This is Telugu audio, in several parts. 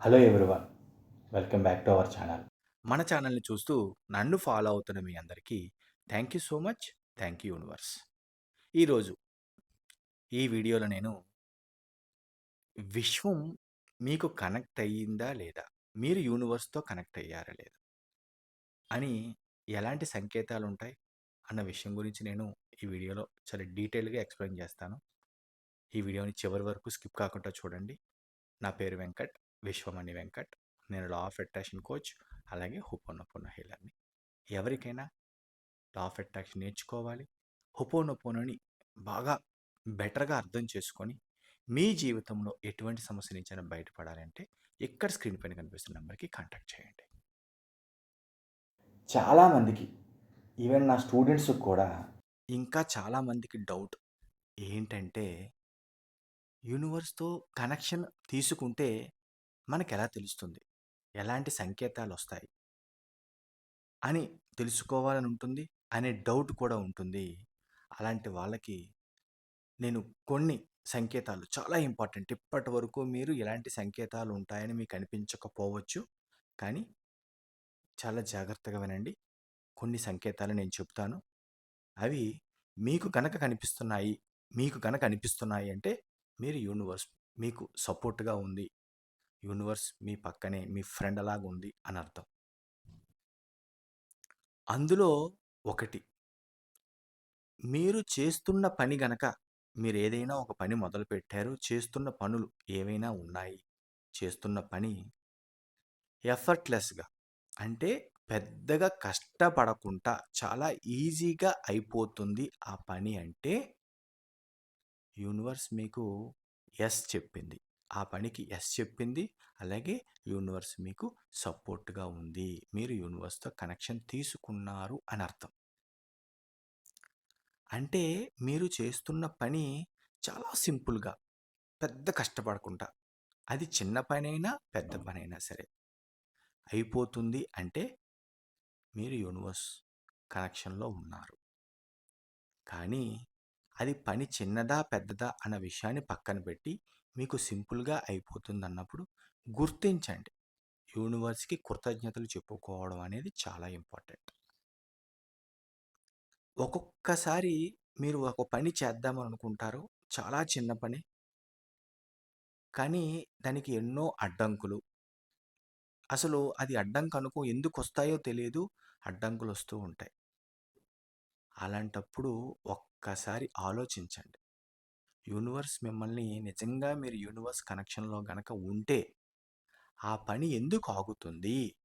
Hello everyone welcome back to our channel మన ఛానల్ని చూస్తూ నన్ను ఫాలో అవుతున్న మీ అందరికీ thank you so much thank you universe ఈరోజు ఈ వీడియోలో నేను విశ్వం మీకు కనెక్ట్ అయ్యిందా లేదా? మీరు యూనివర్స్తో కనెక్ట్ అయ్యారా లేదా? అని ఎలాంటి సంకేతాలు ఉంటాయి? అన్న విషయం గురించి నేను ఈ వీడియోలో చాలా డీటెయిల్గా ఎక్స్ప్లెయిన్ చేస్తాను. ఈ వీడియోని చివరి వరకు స్కిప్ కాకుండా చూడండి. నా పేరు వెంకట్. విశ్వమణి వెంకట్ నేను లా ఆఫ్ అట్రాక్షన్ కోచ్ అలాగే హుపోనొపోనో హీలర్ని. ఎవరికైనా లా ఆఫ్ అట్రాక్షన్ నేర్చుకోవాలి. హుపోనొపోనోని బాగా బెటర్గా అర్థం చేసుకొని మీ జీవితంలో ఎటువంటి సమస్య నుంచి అయినా బయటపడాలంటే ఎక్కడ స్క్రీన్ పైన కనిపిస్తున్న నెంబర్కి కాంటాక్ట్ చేయండి. చాలామందికి ఈవెన్ నా స్టూడెంట్స్ కూడా ఇంకా చాలామందికి డౌట్ ఏంటంటే యూనివర్స్తో కనెక్షన్ తీసుకుంటే మనకు ఎలా తెలుస్తుంది? ఎలాంటి సంకేతాలు వస్తాయి అని తెలుసుకోవాలని ఉంటుంది అనే డౌట్ కూడా ఉంటుంది. అలాంటి వాళ్ళకి నేను కొన్ని సంకేతాలు చాలా ఇంపార్టెంట్. ఇప్పటి వరకు మీరు ఎలాంటి సంకేతాలు ఉంటాయని మీకు అనిపించకపోవచ్చు. కానీ చాలా జాగ్రత్తగా వినండి. కొన్ని సంకేతాలు నేను చెప్తాను. అవి మీకు కనుక కనిపిస్తున్నాయి మీకు కనుక అనిపిస్తున్నాయి అంటే మీరు యూనివర్స్ మీకు సపోర్ట్గా ఉంది. యూనివర్స్ మీ పక్కనే మీ ఫ్రెండ్ అలాగా ఉంది అని అర్థం. అందులో ఒకటి మీరు చేస్తున్న పని గనక మీరు ఏదైనా ఒక పని మొదలు పెట్టారు చేస్తున్న పనులు ఏవైనా ఉన్నాయి చేస్తున్న పని ఎఫర్ట్లెస్గా అంటే పెద్దగా కష్టపడకుండా చాలా ఈజీగా అయిపోతుంది ఆ పని అంటే యూనివర్స్ మీకు ఎస్ చెప్పింది. ఆ పనికి ఎస్ చెప్పింది. అలాగే యూనివర్స్ మీకు సపోర్ట్గా ఉంది. మీరు యూనివర్స్తో కనెక్షన్ తీసుకున్నారు అని అర్థం. అంటే మీరు చేస్తున్న పని చాలా సింపుల్గా పెద్ద కష్టపడకుండా అది చిన్న పనైనా పెద్ద పనైనా సరే అయిపోతుంది అంటే మీరు యూనివర్స్ కనెక్షన్లో ఉన్నారు. కానీ అది పని చిన్నదా పెద్దదా అన్న విషయాన్ని పక్కన పెట్టి మీకు సింపుల్గా అయిపోతుంది అన్నప్పుడు గుర్తించండి. యూనివర్స్కి కృతజ్ఞతలు చెప్పుకోవడం అనేది చాలా ఇంపార్టెంట్. ఒక్కొక్కసారి మీరు ఒక పని చేద్దామని అనుకుంటారు చాలా చిన్న పని. కానీ దానికి ఎన్నో అడ్డంకులు. అసలు అది అడ్డంకు అనుకో ఎందుకు వస్తాయో తెలియదు అడ్డంకులు వస్తూ ఉంటాయి. అలాంటప్పుడు ఒక్కసారి ఆలోచించండి. యూనివర్స్ మిమ్మల్ని నిజంగా మీరు యూనివర్స్ కనెక్షన్లో గనక ఉంటే ఆ పని ఎందుకు ఆగుతుంది?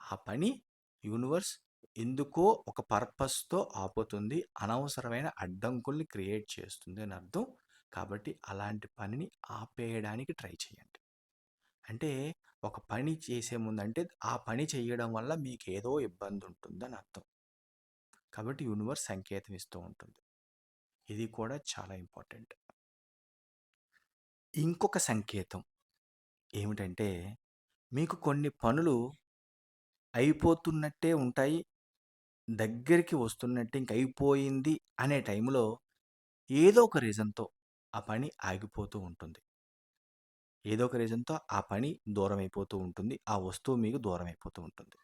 ఆ పని యూనివర్స్ ఎందుకో ఒక పర్పస్తో ఆపుతుంది అనవసరమైన అడ్డంకుల్ని క్రియేట్ చేస్తుంది అని అర్థం. కాబట్టి అలాంటి పనిని ఆపేయడానికి ట్రై చేయండి. అంటే ఒక పని చేసే ముందంటే ఆ పని చేయడం వల్ల మీకు ఏదో ఇబ్బంది ఉంటుందని అర్థం. కాబట్టి యూనివర్స్ సంకేతం ఇస్తూ ఉంటుంది. ఇది కూడా చాలా ఇంపార్టెంట్. ఇంకొక సంకేతం ఏమిటంటే మీకు కొన్ని పనులు అయిపోతున్నట్టే ఉంటాయి దగ్గరికి వస్తున్నట్టే ఇంక అయిపోయింది అనే టైంలో ఏదో ఒక రీజన్తో ఆ పని ఆగిపోతూ ఉంటుంది. ఏదో ఒక రీజన్తో ఆ పని దూరం అయిపోతూ ఉంటుంది ఆ వస్తువు మీకు దూరం అయిపోతూ ఉంటుంది.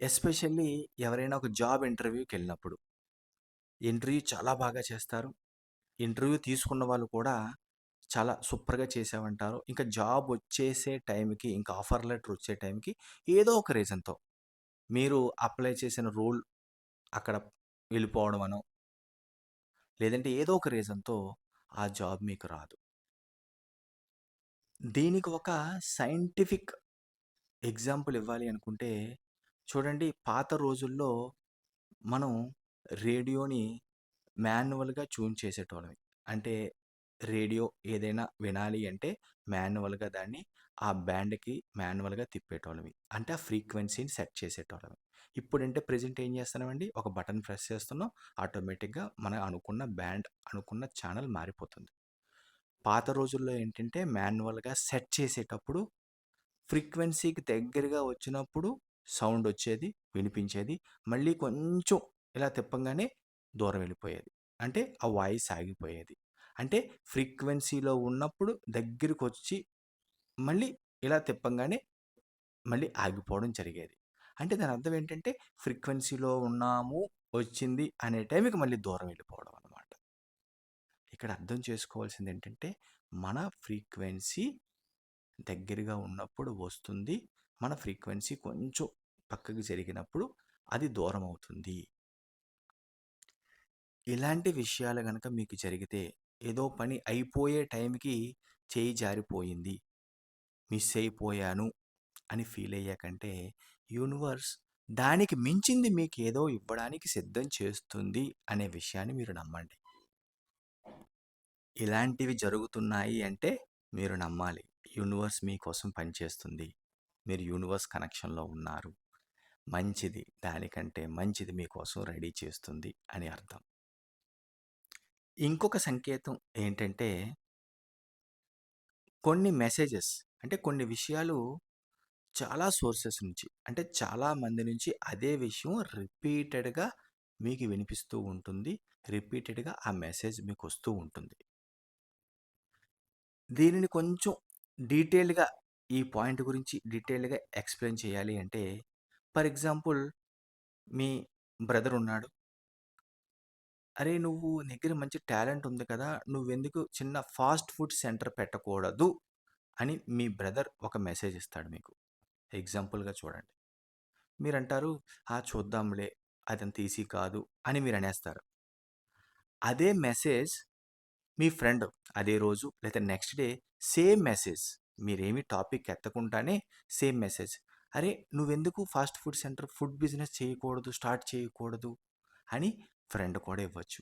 ఎస్పెషల్లీ ఎవరైనా ఒక జాబ్ ఇంటర్వ్యూకి వెళ్ళినప్పుడు ఇంటర్వ్యూ చాలా బాగా చేస్తారు. ఇంటర్వ్యూ తీసుకున్న వాళ్ళు కూడా చాలా సూపర్గా చేసామంటారు ఇంకా జాబ్ వచ్చేసే టైంకి ఇంకా ఆఫర్ లెటర్ వచ్చే టైంకి ఏదో ఒక రీజన్తో మీరు అప్లై చేసిన రోల్ అక్కడ వెళ్ళిపోవడం అనో లేదంటే ఏదో ఒక రీజన్తో ఆ జాబ్ మీకు రాదు. దీనికి ఒక సైంటిఫిక్ ఎగ్జాంపుల్ ఇవ్వాలి అనుకుంటే చూడండి పాత రోజుల్లో మనం రేడియోని మాన్యువల్గా ట్యూన్ చేసేటోళ్ళం అంటే రేడియో ఏదైనా వినాలి అంటే మాన్యువల్గా దాన్ని ఆ బ్యాండ్కి మాన్యువల్గా తిప్పేటోళ్ళవి అంటే ఆ ఫ్రీక్వెన్సీని సెట్ చేసేటోళ్ళవి ఇప్పుడంటే ప్రజెంట్ ఏం చేస్తున్నామండి? ఒక బటన్ ప్రెస్ చేస్తున్నాం ఆటోమేటిక్గా మనం అనుకున్న బ్యాండ్ అనుకున్న ఛానల్ మారిపోతుంది. పాత రోజుల్లో ఏంటంటే మాన్యువల్గా సెట్ చేసేటప్పుడు ఫ్రీక్వెన్సీకి దగ్గరగా వచ్చినప్పుడు సౌండ్ వచ్చేది వినిపించేది మళ్ళీ కొంచెం ఇలా తిప్పంగానే దూరం వెళ్ళిపోయేది అంటే ఆ వాయిస్ ఆగిపోయేది అంటే ఫ్రీక్వెన్సీలో ఉన్నప్పుడు దగ్గరికి వచ్చి మళ్ళీ ఇలా తిప్పంగానే మళ్ళీ ఆగిపోవడం జరిగేది. అంటే దాని అర్థం ఏంటంటే ఫ్రీక్వెన్సీలో ఉన్నాము, వచ్చింది అనే టైంకి మళ్ళీ దూరం వెళ్ళిపోవడం అనమాట. ఇక్కడ అర్థం చేసుకోవాల్సింది ఏంటంటే మన ఫ్రీక్వెన్సీ దగ్గరగా ఉన్నప్పుడు వస్తుంది. మన ఫ్రీక్వెన్సీ కొంచెం పక్కకి జరిగినప్పుడు అది దూరం అవుతుంది. ఇలాంటి విషయాలు కనుక మీకు జరిగితే ఏదో పని అయిపోయే టైంకి చేయి జారిపోయింది. మిస్ అయిపోయాను అని ఫీల్ అయ్యాకంటే యూనివర్స్ దానికి మించింది మీకు ఏదో ఇవ్వడానికి సిద్ధం చేస్తుంది అనే విషయాన్ని మీరు నమ్మండి. ఇలాంటివి జరుగుతున్నాయి అంటే మీరు నమ్మాలి. యూనివర్స్ మీకోసం పనిచేస్తుంది. మీరు యూనివర్స్ కనెక్షన్‌లో ఉన్నారు. మంచిది. దానికంటే మంచిది మీకోసం రెడీ చేస్తుంది అని అర్థం. ఇంకొక సంకేతం ఏంటంటే కొన్ని మెసేజెస్ అంటే కొన్ని విషయాలు చాలా సోర్సెస్ నుంచి అంటే చాలా మంది నుంచి అదే విషయం రిపీటెడ్‌గా మీకు వినిపిస్తూ ఉంటుంది. రిపీటెడ్‌గా ఆ మెసేజ్ మీకు వస్తూ ఉంటుంది. దీనిని కొంచెం డీటెయిల్గా ఈ పాయింట్ గురించి డీటెయిల్గా ఎక్స్‌ప్లెయిన్ చేయాలి అంటే ఫర్ ఎగ్జాంపుల్ మీ బ్రదర్ ఉన్నాడు. "అరే! నువ్వు దగ్గర మంచి టాలెంట్ ఉంది కదా! నువ్వెందుకు చిన్న ఫాస్ట్ ఫుడ్ సెంటర్ పెట్టకూడదు" అని మీ బ్రదర్ ఒక మెసేజ్ ఇస్తాడు మీకు. ఎగ్జాంపుల్‌గా చూడండి. మీరంటారు, "ఆ! చూద్దాంలే. అదంత ఈజీ కాదు" అని మీరనేస్తారు. అదే మెసేజ్ మీ ఫ్రెండ్ అదే రోజు లేదా నెక్స్ట్ డే సేమ్ మెసేజ్ మీరేమి టాపిక్ ఎత్తకుండానే సేమ్ మెసేజ్. "అరే! నువ్వెందుకు fast food centre food business చేయకూడదు, స్టార్ట్ చేయకూడదు" అని ఫ్రెండ్ కూడా ఇవ్వచ్చు.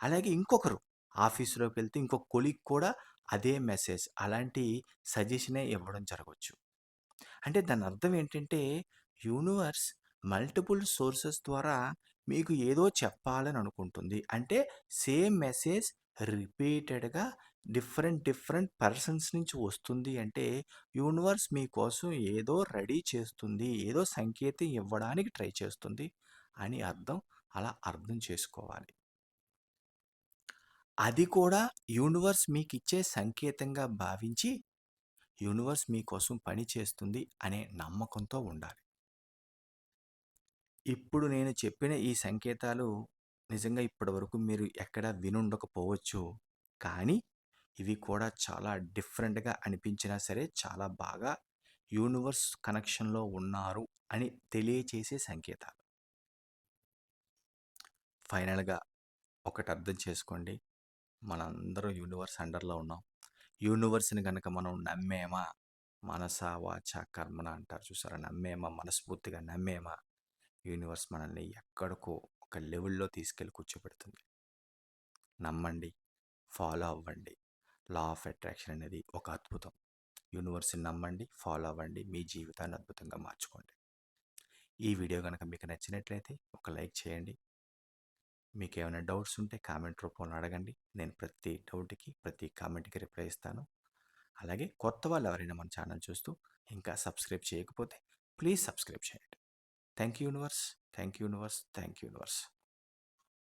అలాగే ఇంకొకరు ఆఫీస్‌లోకెళ్తే ఇంకొక కొలీగ్ కూడా అదే మెసేజ్ అలాంటి సజెషనే ఇవ్వడం జరగవచ్చు అంటే దాని అర్థం ఏంటంటే యూనివర్స్ మల్టిపుల్ సోర్సెస్ ద్వారా మీకు ఏదో చెప్పాలని అనుకుంటుంది. అంటే సేమ్ మెసేజ్ రిపీటెడ్‌గా డిఫరెంట్ డిఫరెంట్ పర్సన్స్ నుంచి వస్తుంది అంటే యూనివర్స్ మీకోసం ఏదో రెడీ చేస్తుంది. ఏదో సంకేతం ఇవ్వడానికి ట్రై చేస్తుంది అని అర్థం. అలా అర్థం చేసుకోవాలి. అది కూడా యూనివర్స్ మీకు ఇచ్చే సంకేతంగా భావించి యూనివర్స్ మీకోసం పని చేస్తుంది అనే నమ్మకంతో ఉండాలి. ఇప్పుడు నేను చెప్పిన ఈ సంకేతాలు నిజంగా ఇప్పటివరకు మీరు ఎక్కడా వినుండకపోవచ్చు. కానీ ఇవి కూడా చాలా డిఫరెంట్‌గా అనిపించినా సరే చాలా బాగా యూనివర్స్ కనెక్షన్‌లో ఉన్నారు అని తెలియచేసే సంకేతాలు. ఫైనల్‌గా ఒకటి అర్థం చేసుకోండి. మనందరం యూనివర్స్ అండర్‌లో ఉన్నాం. యూనివర్స్‌ని కనుక మనం నమ్మేమా మనస, వాచ, కర్మణ అంటారు చూసారా? నమ్మేమా మనస్ఫూర్తిగా నమ్మేమా యూనివర్స్ మనల్ని ఎక్కడికో ఒక లెవెల్‌లో తీసుకెళ్ళి కూర్చోబెడుతుంది. నమ్మండి. ఫాలో అవ్వండి. లా ఆఫ్ అట్రాక్షన్ అనేది ఒక అద్భుతం. యూనివర్స్‌ని నమ్మండి. ఫాలో అవ్వండి. మీ జీవితాన్ని అద్భుతంగా మార్చుకోండి. ఈ వీడియో కనుక మీకు నచ్చినట్లయితే ఒక లైక్ చేయండి. మీకు ఏమైనా డౌట్స్ ఉంటే కామెంట్ రూపంలో అడగండి. నేను ప్రతి డౌట్‌కి, ప్రతి కామెంట్‌కి రిప్లై ఇస్తాను. అలాగే కొత్త వాళ్ళు ఎవరైనా మన ఛానల్ చూస్తూ ఇంకా సబ్స్క్రైబ్ చేయకపోతే ప్లీజ్ సబ్స్క్రైబ్ చేయండి. Thank you universe. Thank you universe. Thank you universe.